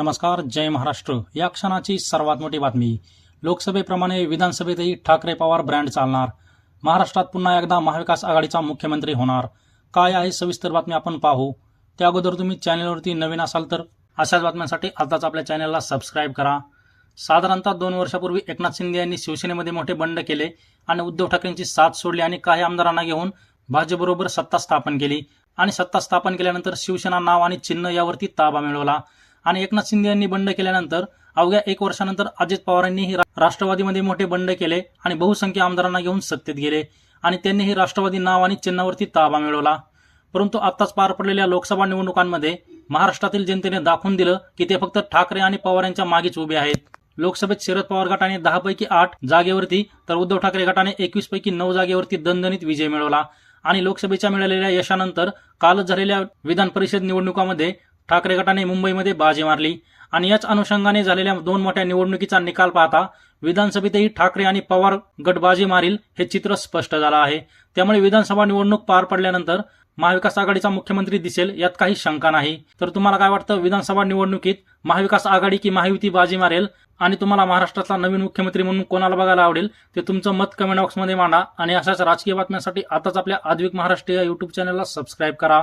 नमस्कार जय महाराष्ट्र. या क्षणाची सर्वात मोठी बातमी. लोकसभेप्रमाणे विधानसभेतही ठाकरे पवार ब्रँड चालणार. महाराष्ट्रात पुन्हा एकदा महाविकास आघाडीचा मुख्यमंत्री होणार. काय आहे सविस्तर बातमी आपण पाहू. त्या अगोदर तुम्ही चॅनलवरती नवीन असाल तर अशाच बातम्यांसाठी आताच आपल्या चॅनलला सबस्क्राईब करा. साधारणतः दोन वर्षापूर्वी एकनाथ शिंदे यांनी शिवसेनेमध्ये मोठे बंड केले आणि उद्धव ठाकरेंची साथ सोडली आणि काही आमदारांना घेऊन भाजपबरोबर सत्ता स्थापन केली. आणि सत्ता स्थापन केल्यानंतर शिवसेना नाव आणि चिन्ह यावरती ताबा मिळवला. आणि एकनाथ शिंदे यांनी बंड केल्यानंतर अवघ्या एक वर्षानंतर अजित पवारांनीही राष्ट्रवादीमध्ये मोठे बंड केले आणि बहुसंख्य आमदारांना घेऊन सत्तेत गेले आणि त्यांनीही राष्ट्रवादी नाव आणि चिन्हावरती ताबा मिळवला. परंतु आत्ताच पार पडलेल्या लोकसभा निवडणुकांमध्ये महाराष्ट्रातील जनतेने दाखवून दिलं की ते फक्त ठाकरे आणि पवार यांच्या मागेच उभे आहेत. लोकसभेत शरद पवार गटाने दहा पैकी आठ जागेवरती तर उद्धव ठाकरे गटाने एकवीस पैकी नऊ जागेवरती दणदणीत विजय मिळवला. आणि लोकसभेच्या मिळालेल्या यशानंतर कालच झालेल्या विधान परिषद निवडणुकामध्ये ठाकरे गटाने मुंबईमध्ये बाजी मारली आणि याच अनुषंगाने झालेल्या दोन मोठ्या निवडणुकीचा निकाल पाहता विधानसभेतही ठाकरे आणि पवार गटबाजी मारील हे चित्र स्पष्ट झालं आहे. त्यामुळे विधानसभा निवडणूक पार पडल्यानंतर महाविकास आघाडीचा मुख्यमंत्री दिसेल यात काही शंका नाही. तर तुम्हाला काय वाटतं विधानसभा निवडणुकीत महाविकास आघाडी की महायुती बाजी मारेल? आणि तुम्हाला महाराष्ट्रातला नवीन मुख्यमंत्री म्हणून कोणाला बघायला आवडेल? ते तुमचं मत कमेंट बॉक्समध्ये मांडा आणि अशाच राजकीय बातम्यांसाठी आताच आपल्या आधविक महाराष्ट्र या युट्यूब चॅनलला सबस्क्राईब करा.